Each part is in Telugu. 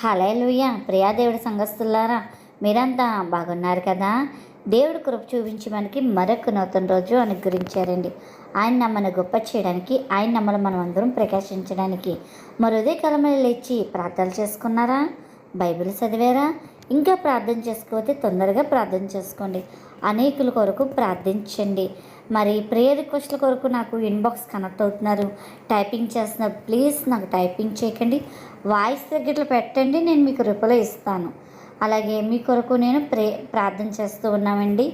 హలేలుయ ప్రియా దేవుడి సంఘస్థులారా మీరంతా బాగున్నారు కదా? దేవుడు కృప చూపించి మనకి మరొక నూతన రోజు అనుగ్రహించారండి. ఆయన నమ్మను గొప్ప చేయడానికి ఆయన నమ్మలు మనం అందరం ప్రకాశించడానికి. మరి ఉదయ లేచి ప్రార్థనలు చేసుకున్నారా? బైబిల్ చదివారా? ఇంకా ప్రార్థన చేసుకోతే తొందరగా ప్రార్థన చేసుకోండి. అనేకుల కొరకు ప్రార్థించండి. మరి ప్రేయర్ రిక్వెస్ట్ల కొరకు నాకు ఇన్బాక్స్ కనెక్ట్ అవుతున్నారు. టైపింగ్ చేస్తున్నారు. ప్లీజ్ నాకు టైపింగ్ చేయకండి. వాయిస్ తగ్గట్లు పెట్టండి నేను మీకు రిప్లై ఇస్తాను. అలాగే మీ కొరకు నేను ప్రే ప్రార్థన చేస్తూ ఉన్నామండి.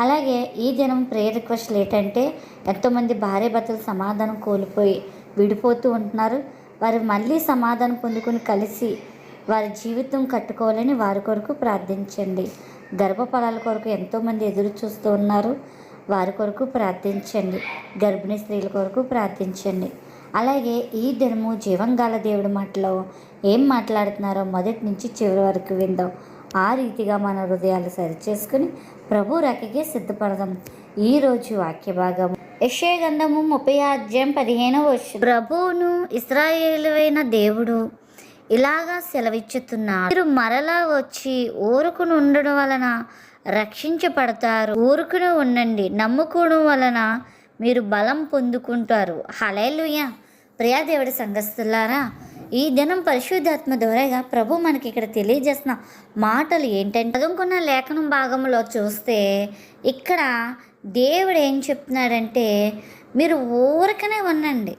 అలాగే ఈ దినం ప్రేయర్ రిక్వెస్ట్లు ఏంటంటే ఎంతోమంది భార్య భర్తలు సమాధానం కోల్పోయి విడిపోతూ ఉంటున్నారు. వారు మళ్ళీ సమాధానం పొందుకొని కలిసి వారి జీవితం కట్టుకోవాలని వారి కొరకు ప్రార్థించండి. గర్భఫలాల కొరకు ఎంతోమంది ఎదురు చూస్తూ ఉన్నారు. వారి కొరకు ప్రార్థించండి. గర్భిణీ స్త్రీల కొరకు ప్రార్థించండి. అలాగే ఈ దినము జీవంగాల దేవుడి మాటలో ఏం మాట్లాడుతున్నారో మొదటి నుంచి చివరి వరకు విందాం. ఆ రీతిగా మన హృదయాలు సరిచేసుకుని ప్రభు రకకి సిద్ధపడదాం. ఈరోజు వాక్య భాగం. యశే గంధము ముప్పై అధ్యాయం పదిహేను వర్షం ప్రభువును ఇస్రాయేలువైన దేవుడు ఇలాగా సెలవిచ్చుతున్నాడు. మీరు మరలా వచ్చి ఊరుకుని ఉండడం వలన రక్షించబడతారు. ఊరుకుని ఉండండి. నమ్ముకోవడం వలన మీరు బలం పొందుకుంటారు. హలేలుయ ప్రియాదేవుడి సంఘస్థులారా ఈ దినం పరిశుద్ధాత్మ ద్వారాగా ప్రభు మనకి ఇక్కడ తెలియజేస్తున్న మాటలు ఏంటంటే చదువుకున్న లేఖనం భాగంలో చూస్తే ఇక్కడ దేవుడు ఏం చెప్తున్నాడంటే మీరు ఊరకనే ఉండండి.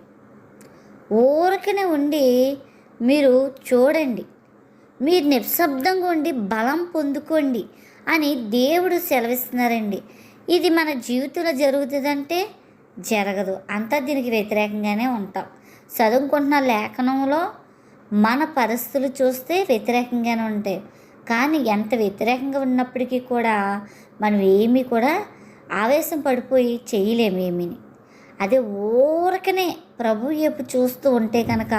ఊరకనే ఉండి మీరు చూడండి. మీరు నిశ్శబ్దంగా ఉండి బలం పొందుకోండి. అని దేవుడు సెలవిస్తున్నారండి. ఇది మన జీవితంలో జరుగుతుందంటే జరగదు. అంతా దీనికి వ్యతిరేకంగానే ఉంటాం. చదువుకుంటున్న లేఖనంలో మన పరిస్థితులు చూస్తే వ్యతిరేకంగానే ఉంటాయి. కానీ ఎంత వ్యతిరేకంగా ఉన్నప్పటికీ కూడా మనం ఏమీ కూడా ఆవేశం పడిపోయి చేయలేము ఏమీని అదే ఊరకనే ప్రభు వైపు చూస్తూ ఉంటే కనుక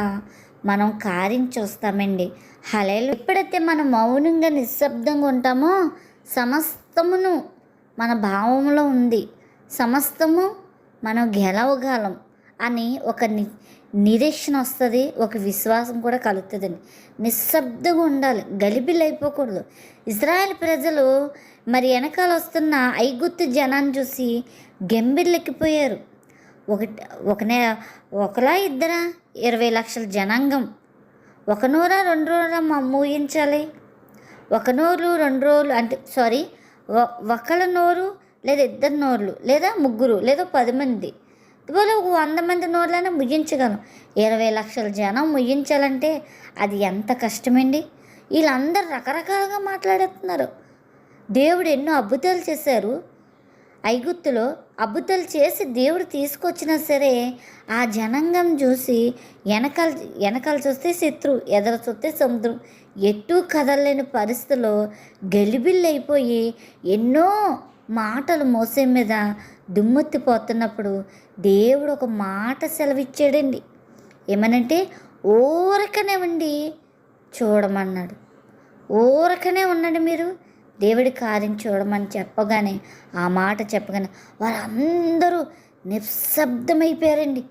మనం కార్యం చూస్తామండి హలేలు ఎప్పుడైతే మనం మౌనంగా నిశ్శబ్దంగా ఉంటామో సమస్తమును మన భావంలో ఉంది. సమస్తము మనం గెలవగలం అని ఒక ని నిరీక్షణ వస్తుంది ఒక విశ్వాసం కూడా కలుగుతుందండి. నిశ్శబ్దంగా ఉండాలి గలిబిలు అయిపోకూడదు ఇజ్రాయెల్ ప్రజలు మరి వెనకాల వస్తున్న ఐగుత్తు జనాన్ని చూసి గెంబిర్లెక్కిపోయారు ఒకటి ఒకనే ఒకలా ఇద్దరా? ఇరవై లక్షల జనాంగం. ఒక నూరా రెండు నూరా ఊహించాలి ఒక నోరు రెండు రోజులు అంటే సారీ ఒకళ్ళ నోరు లేదా ఇద్దరు నోర్లు లేదా ముగ్గురు లేదా పది మంది. ఇవాళ ఒక వంద మంది నోర్లైనా ముగించగలం. ఇరవై లక్షల జనం ముగించాలంటే అది ఎంత కష్టమండి? వీళ్ళందరూ రకరకాలుగా మాట్లాడుతున్నారు. దేవుడు ఎన్నో అద్భుతాలు చేశారు. ఐగుత్తులో అబ్బుతలు చేసి దేవుడు తీసుకొచ్చినా సరే ఆ జనాంగం చూసి వెనకాల వెనకాల చూస్తే శత్రు ఎదర చూస్తే సముద్రం ఎటు కదలలేని పరిస్థితిలో గలిబిల్లైపోయి ఎన్నో మాటలు మోసే మీద దుమ్మెత్తిపోతున్నప్పుడు దేవుడు ఒక మాట సెలవిచ్చాడండి. ఏమనంటే ఊరకనే ఉండి చూడమన్నాడు. ఊరకనే ఉండండి మీరు? దేవుడి కార్యం చూడమని చెప్పగానే ఆ మాట చెప్పగానే వారందరూ నిశ్శబ్దమైపోయారండి.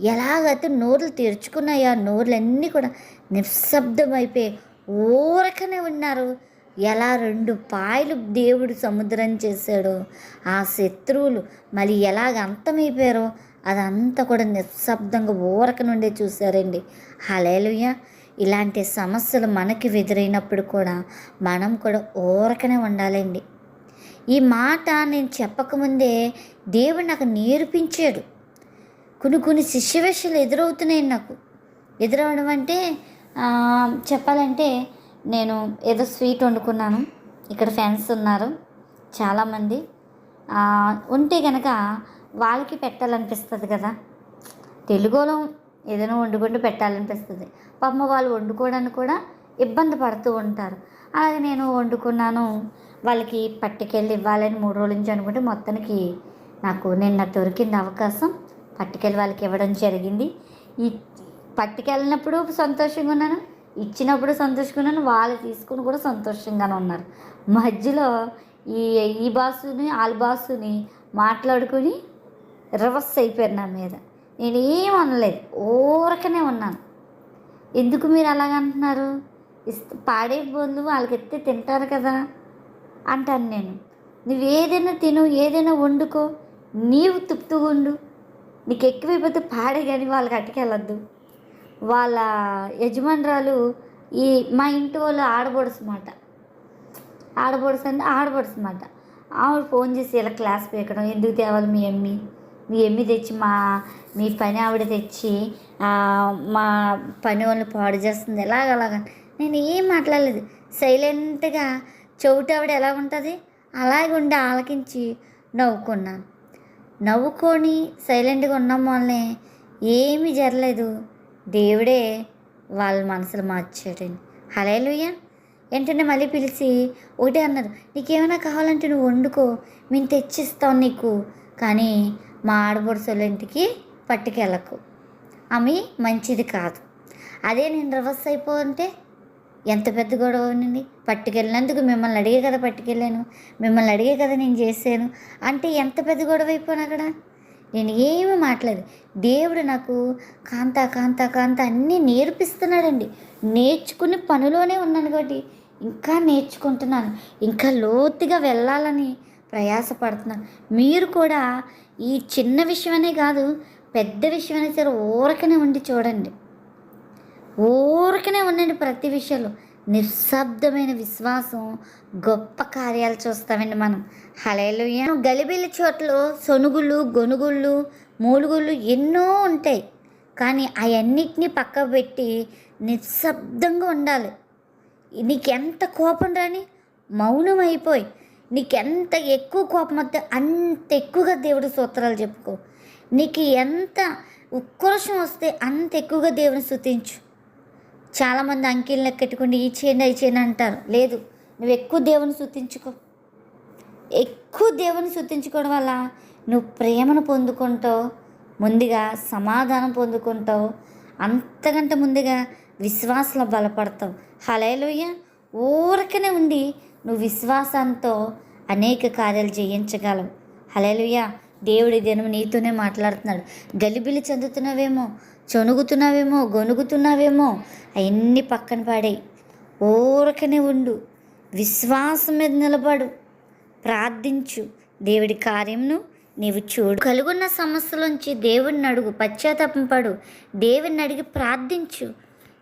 ఎలాగైతే నోర్లు తెరుచుకున్నాయో ఆ నోర్లన్నీ కూడా నిశ్శబ్దమైపోయి ఊరకనే ఉన్నారు. ఎలా రెండు పాయలు దేవుడు సముద్రం చేశాడో ఆ శత్రువులు మళ్ళీ ఎలాగ అంతమైపోయారో అదంతా కూడా నిశ్శబ్దంగా ఊరక నుండే చూశారండి. హలేలుయ ఇలాంటి సమస్యలు మనకి ఎదురైనప్పుడు కూడా మనం కూడా ఊరకనే ఉండాలండి. ఈ మాట నేను చెప్పకముందే దేవుడు నాకు నేర్పించాడు. కొన్ని కొన్ని సిచ్యువేషన్లు ఎదురవుతున్నాయి నాకు. ఎదురవడం అంటే చెప్పాలంటే నేను ఏదో స్వీట్ వండుకున్నాను. ఇక్కడ ఫ్యాన్స్ ఉన్నారు చాలామంది. ఉంటే కనుక వాళ్ళకి పెట్టాలనిపిస్తుంది కదా. తెలుగులో ఏదైనా వండుకుంటూ పెట్టాలనిపిస్తుంది. పాపం వాళ్ళు వండుకోవడానికి కూడా ఇబ్బంది పడుతూ ఉంటారు. అలాగే నేను వండుకున్నాను. వాళ్ళకి పట్టుకెళ్ళి ఇవ్వాలని మూడు రోజుల నుంచి అనుకుంటే మొత్తానికి నాకు నిన్న దొరికింది అవకాశం పట్టుకెళ్ళి వాళ్ళకి ఇవ్వడం జరిగింది. ఈ పట్టుకెళ్ళినప్పుడు సంతోషంగా ఉన్నాను. ఇచ్చినప్పుడు సంతోషంగా ఉన్నాను. వాళ్ళు తీసుకుని కూడా సంతోషంగానే ఉన్నారు. మధ్యలో ఈ ఈ బాసుని వాళ్ళ బాసుని మాట్లాడుకుని రివర్స్ అయిపోయారు నా మీద. నేను ఏం అనలేదు ఊరకనే ఉన్నాను. ఎందుకు మీరు అలాగంటున్నారు ఇస్త పాడే బదులు వాళ్ళకి ఎత్తే తింటారు కదా అంటాను నేను. నువ్వు ఏదైనా తిను ఏదైనా వండుకో నీవు తుప్పుతూ ఉండు. నీకు ఎక్కువైపోతే పాడే కానీ వాళ్ళకి అట్టుకెళ్ళద్దు వాళ్ళ యజమానురాలు ఈ మా ఇంటి వాళ్ళు ఆడబడుసు మాట ఆడబడుసు అంటే ఆడబడుసు మాట ఆవిడ ఫోన్ చేసి ఇలా క్లాస్ పీకడం ఎందుకు తేవాలి మీ అమ్మి? ఎమ్మి తెచ్చి మా మీ పని ఆవిడ తెచ్చి మా పని వాళ్ళని పాడు చేస్తుంది. ఎలాగలాగ నేను ఏం మాట్లాడలేదు. సైలెంట్గా చెవిటి ఆవిడ ఎలా ఉంటుంది? అలాగే ఉండి ఆలకించి నవ్వుకున్నాను. నవ్వుకొని సైలెంట్గా ఉన్నాం వల్లనే ఏమీ జరలేదు దేవుడే వాళ్ళ మనసులు మార్చాడండి హలేలుయ్య ఏంటంటే మళ్ళీ పిలిచి ఒకటే అన్నారు నీకేమైనా కావాలంటే నువ్వు వండుకో. మేము తెచ్చిస్తాం నీకు. కానీ మా ఆడపడుచుల ఇంటికి పట్టుకెళ్ళకు. ఆమె మంచిది కాదు. అదే నేను రివర్స్ అయిపోతే ఎంత పెద్ద గొడవ ఉండింది. పట్టుకెళ్ళినందుకు మిమ్మల్ని అడిగే కదా పట్టుకెళ్ళాను. మిమ్మల్ని అడిగే కదా నేను చేశాను. అంటే ఎంత పెద్ద గొడవ అయిపోయాను అక్కడ? నేను ఏమీ మాట్లాడు దేవుడు నాకు కాంత కాంత కాంత అన్నీ నేర్పిస్తున్నాడండి. నేర్చుకుని పనిలోనే ఉన్నాను కాబట్టి ఇంకా నేర్చుకుంటున్నాను. ఇంకా లోతుగా వెళ్ళాలని ప్రయాసపడుతున్నాను మీరు కూడా ఈ చిన్న విషయమనే కాదు పెద్ద విషయమైనా సరే ఊరకనే ఉండి చూడండి. ఊరకనే ఉండండి ప్రతి విషయంలో. నిశ్శబ్దమైన విశ్వాసం గొప్ప కార్యాలు చూస్తామండి మనం. హలేలుయ్య గలిబిలి చోట్ల సొనుగులు గొనుగుళ్ళు మూలుగుళ్ళు ఎన్నో ఉంటాయి. కానీ అవన్నిటినీ పక్క పెట్టి నిశ్శబ్దంగా ఉండాలి. నీకెంత కోపం రాని మౌనం అయిపోయి నీకెంత ఎక్కువ కోపం వస్తే అంత ఎక్కువగా దేవుడి సూత్రాలు చెప్పుకో. నీకు ఎంత ఉక్రోషం వస్తే అంత ఎక్కువగా దేవుని స్థుతించు చాలామంది అంకీలు కట్టుకుని ఈ చేయండి అవి చేయండి అంటారు. లేదు నువ్వు ఎక్కువ దేవుని స్తుతించుకో. ఎక్కువ దేవుని స్తుతించుకోవడం వల్ల నువ్వు ప్రేమను పొందుకుంటావు ముందుగా సమాధానం పొందుకుంటావు అంతకంటే ముందుగా విశ్వాసంలో బలపడతావు. హలేలుయ్య ఊరకనే ఉండి నువ్వు విశ్వాసంతో అనేక కార్యాలు చేయించగలవు హలేలుయ్య దేవుడి దినం నీతోనే మాట్లాడుతున్నాడు. గలిబిలి చెందుతున్నావేమో చొనుగుతున్నావేమో గొనుగుతున్నావేమో అవన్నీ పక్కన పాడాయి. ఊరకనే ఉండు. విశ్వాసం మీద నిలబడు. ప్రార్థించు. దేవుడి కార్యంను నీవు చూడు. కలుగున్న సమస్యలోంచి దేవుడిని అడుగు. పశ్చాత్తాపం పడు దేవుడిని అడిగి ప్రార్థించు.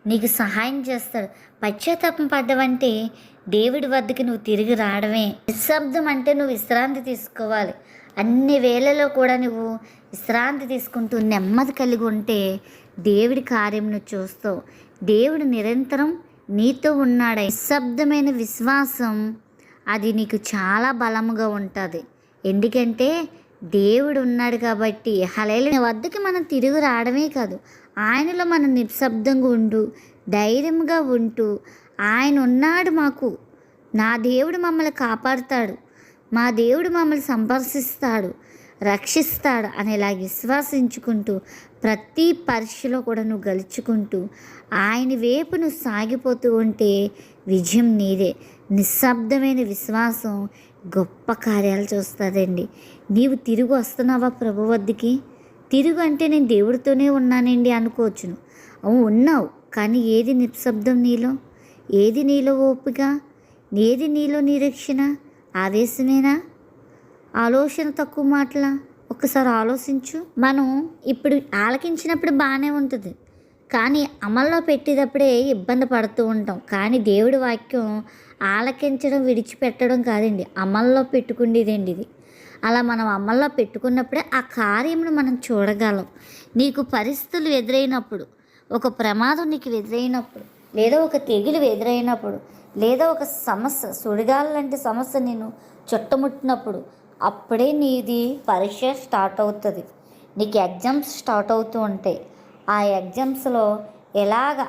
నీకు సహాయం చేస్తాడు. పశ్చాత్తాపం పడ్డవంటే దేవుడి వద్దకి నువ్వు తిరిగి రావడమే. నిశ్శబ్దం అంటే నువ్వు విశ్రాంతి తీసుకోవాలి. అన్ని వేళలో కూడా నువ్వు విశ్రాంతి తీసుకుంటూ నెమ్మది కలిగి ఉంటే దేవుడి కార్యం నువ్వు చూస్తావు. దేవుడు నిరంతరం నీతో ఉన్నాడు. నిశ్శబ్దమైన విశ్వాసం అది నీకు చాలా బలముగా ఉంటుంది. ఎందుకంటే దేవుడు ఉన్నాడు కాబట్టి హలేలు నీ వద్దకి మనం తిరిగి రావడమే కాదు. ఆయనలో మనం నిశ్శబ్దంగా ఉండు ధైర్యంగా ఉంటూ ఆయన ఉన్నాడు మాకు. నా దేవుడు మమ్మల్ని కాపాడుతాడు. మా దేవుడు మమ్మల్ని సంపర్శిస్తాడు రక్షిస్తాడు అనేలా విశ్వాసించుకుంటూ ప్రతి పరీక్షలో కూడా నువ్వు గలుచుకుంటూ ఆయన వైపు నువ్వు సాగిపోతూ ఉంటే విజయం నీదే. నిశ్శబ్దమైన విశ్వాసం గొప్ప కార్యాలు చూస్తుందండి. నీవు తిరిగి వస్తున్నావా ప్రభు వద్దకి? తిరుగు అంటే నేను దేవుడితోనే ఉన్నానండి అనుకోవచ్చును. అవును ఉన్నావు కానీ ఏది నిశ్శబ్దం నీలో? ఏది నీలో ఓపిక? ఏది నీలో నిరీక్షణ? ఆవేశమేనా ఆలోచన తక్కువ మాటల? ఒక్కసారి ఆలోచించు. మనం ఇప్పుడు ఆలకించినప్పుడు బాగానే ఉంటుంది. కానీ అమల్లో పెట్టేటప్పుడే ఇబ్బంది పడుతూ ఉంటాం. కానీ దేవుడి వాక్యం ఆలకించడం విడిచిపెట్టడం కాదండి. అమల్లో పెట్టుకుండేదండి ఇది. అలా మనం అమల్లో పెట్టుకున్నప్పుడే ఆ కార్యమును మనం చూడగలం. నీకు పరిస్థితులు ఎదురైనప్పుడు ఒక ప్రమాదం నీకు ఎదురైనప్పుడు లేదా ఒక తెగులు ఎదురైనప్పుడు లేదా ఒక సమస్య సుడిగాలు లాంటి సమస్య నేను చుట్టముట్టినప్పుడు అప్పుడే నీది పరీక్ష స్టార్ట్ అవుతుంది. నీకు ఎగ్జామ్స్ స్టార్ట్ అవుతూ ఉంటాయి ఆ ఎగ్జామ్స్లో ఎలాగ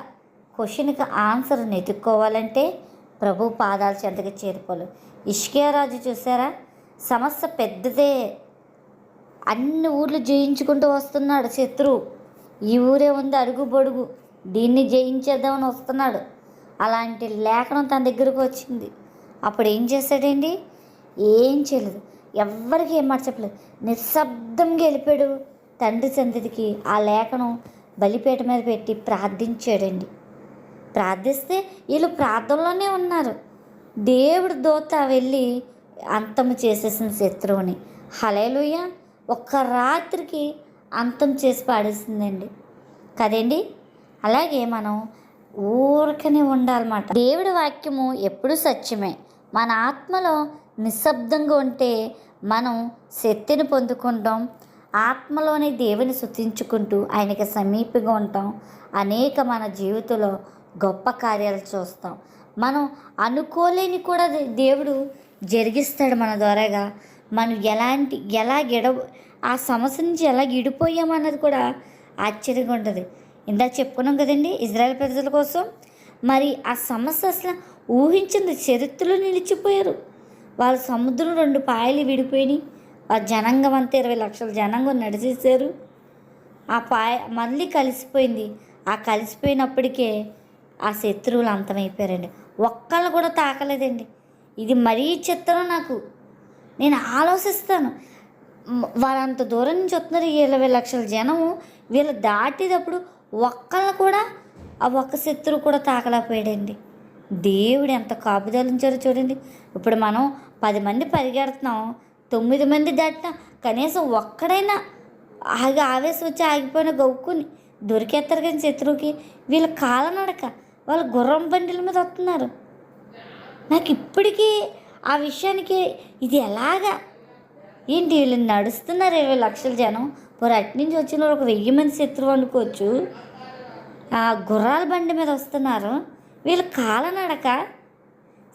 క్వశ్చన్కి ఆన్సర్ వెతుక్కోవాలంటే ప్రభు పాదాల చెంతకి చేరుకోవాలి ఇష్కియా రాజు చూసారా? సమస్య పెద్దదే. అన్ని ఊర్లు జయించుకుంటూ వస్తున్నాడు శత్రువు. ఈ ఊరే ఉంది అడుగు బొడుగు. దీన్ని జయించేద్దామని వస్తున్నాడు. అలాంటి లేఖనం తన దగ్గరకు వచ్చింది. అప్పుడు ఏం చేశాడండి? ఏం చేయలేదు. ఎవ్వరికి ఏం మాట చెప్పలేదు. నిశ్శబ్దంగా వెళ్ళిపోయాడు. తండ్రి సంతతికి ఆ లేఖనం బలిపేట మీద పెట్టి ప్రార్థించాడండి. ప్రార్థిస్తే వీళ్ళు ప్రార్థనలోనే ఉన్నారు. దేవుడు దోత వెళ్ళి అంతం చేసేసిన శత్రువుని హలేలుయ్య ఒక్క రాత్రికి అంతం చేసి పాడేసిందండి. కదండి? అలాగే మనం ఊరకనే ఉండాలన్నమాట. దేవుడి వాక్యము ఎప్పుడు సత్యమే. మన ఆత్మలో నిశ్శబ్దంగా ఉంటే మనం శక్తిని పొందుకుంటాం. ఆత్మలోని దేవుని శుతించుకుంటూ ఆయనకి సమీపంగా ఉంటాం. అనేక మన జీవితంలో గొప్ప కార్యాలు చూస్తాం. మనం అనుకోలేని కూడా దేవుడు జరిగిస్తాడు మన ద్వారాగా. మనం ఎలాంటి ఎలా గిడ ఆ సమస్య నుంచి ఎలా గిడిపోయామన్నది కూడా ఆశ్చర్యంగా ఉంటుంది. ఇందాక చెప్పుకున్నాం కదండి ఇజ్రాయెల్ ప్రజల కోసం. మరి ఆ సమస్య అసలు ఊహించింది చరిత్రలో నిలిచిపోయారు. వాళ్ళ సముద్రం రెండు పాయలు విడిపోయినాయి. ఆ జనాంగం అంతా ఇరవై లక్షల జనాంగం నడిచేశారు. ఆ పాయ మళ్ళీ కలిసిపోయింది. ఆ కలిసిపోయినప్పటికే ఆ శత్రువులు అంతమైపోయారండి. ఒక్కళ్ళు కూడా తాకలేదండి. ఇది మరీ చిత్రం నాకు. నేను ఆలోచిస్తాను. వాళ్ళంత దూరం నుంచి వస్తున్నారు ఈ ఇరవై లక్షల జనము. వీళ్ళు దాటేటప్పుడు ఒక్కళ్ళు కూడా ఆ ఒక్క శత్రువు కూడా తాకలేకపోయాడండి. దేవుడు ఎంత కాపుదలించారో చూడండి. ఇప్పుడు మనం పది మంది పరిగెడుతున్నాం తొమ్మిది మంది దాటినా కనీసం ఒక్కడైనా ఆగి ఆవేశం వచ్చి ఆగిపోయిన గౌక్కుని దొరికేస్తారు కానీ శత్రువుకి. వీళ్ళ కాలనడక వాళ్ళు గుర్రం బండిల మీద వస్తున్నారు. నాకు ఇప్పటికీ ఆ విషయానికి ఇది ఎలాగా? ఏంటి వీళ్ళు నడుస్తున్నారు ఇరవై లక్షల జనం? మరి అటు నుంచి వచ్చిన ఒక వెయ్యి మంది శత్రువు అనుకోవచ్చు. ఆ గుర్రాల బండి మీద వస్తున్నారు. వీళ్ళు కాలనడక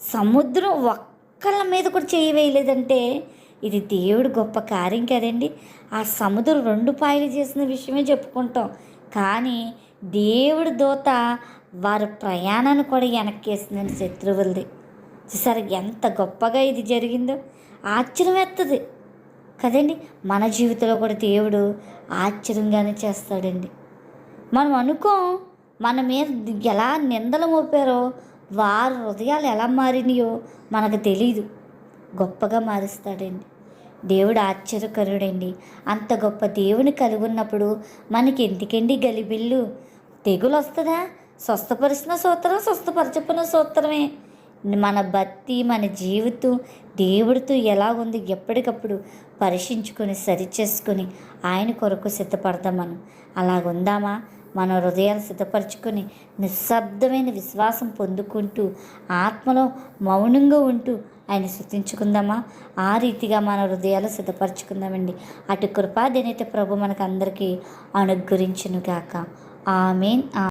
సముద్రం ఒక్కళ్ళ మీద కూడా చేయి వేయలేదంటే ఇది దేవుడు గొప్ప కార్యం కదండి. ఆ సముద్రం రెండు పాయలు చేసిన విషయమే చెప్పుకుంటాం. కానీ దేవుడి దూత వారి ప్రయాణాన్ని కూడా వెనక్కేసిందండి శత్రువులది. చూసారు ఎంత గొప్పగా ఇది జరిగిందో. ఆశ్చర్యం ఎత్తది కదండి? మన జీవితంలో కూడా దేవుడు ఆశ్చర్యంగానే చేస్తాడండి. మనం అనుకోం మన మీద ఎలా నిందలు మోపారో వారి హృదయాలు ఎలా మారినాయో మనకు తెలియదు గొప్పగా మారుస్తాడండి. దేవుడు ఆశ్చర్యకరుడండి. అంత గొప్ప దేవుని కలిగి ఉన్నప్పుడు మనకి ఎందుకండి గలిబిల్లు? తెగులు వస్తుందా స్వస్థపరిచిన సూత్రం స్వస్థపరచపున సూత్రమే. మన భక్తి మన జీవితం దేవుడితో ఎలా ఉంది ఎప్పటికప్పుడు పరీక్షించుకొని సరిచేసుకొని ఆయన కొరకు సిద్ధపడతాం మనం అలాగుందామా? మన హృదయాలు సిద్ధపరచుకొని నిశ్శబ్దమైన విశ్వాసం పొందుకుంటూ ఆత్మలో మౌనంగా ఉంటూ ఆయన శృతించుకుందామా ఆ రీతిగా మన హృదయాలు సిద్ధపరచుకుందామండి. అటు కృపాదినైతే ప్రభు మనకు అందరికీ అనుగ్రహించునుగాక ఆమెన్.